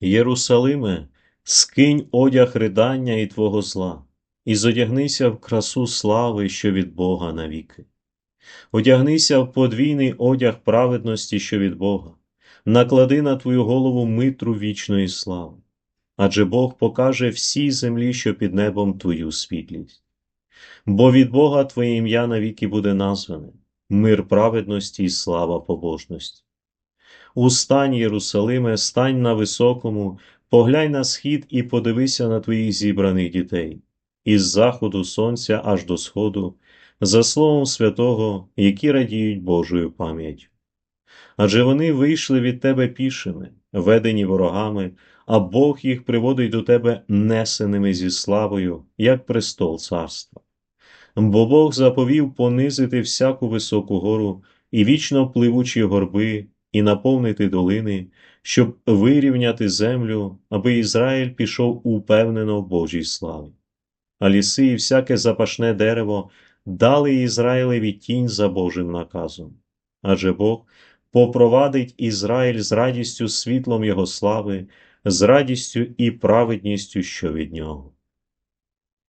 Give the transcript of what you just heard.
Єрусалиме, скинь одяг ридання і твого зла, і зодягнися в красу слави, що від Бога навіки. Одягнися в подвійний одяг праведності, що від Бога, наклади на твою голову митру вічної слави, адже Бог покаже всій землі, що під небом твою світлість. Бо від Бога Твоє ім'я навіки буде назване, мир праведності і слава побожності. Устань, Єрусалиме, стань на високому, поглянь на схід і подивися на твоїх зібраних дітей, із заходу сонця аж до сходу, за словом святого, які радіють Божою пам'яттю. Адже вони вийшли від тебе пішими, ведені ворогами, а Бог їх приводить до тебе несеними зі славою, як престол царства. Бо Бог заповів понизити всяку високу гору і вічно пливучі горби, і наповнити долини, щоб вирівняти землю, аби Ізраїль пішов упевнено в Божій славі. А ліси і всяке запашне дерево дали Ізраїлеві тінь за Божим наказом. Адже Бог попровадить Ізраїль з радістю світлом Його слави, з радістю і праведністю, що від нього.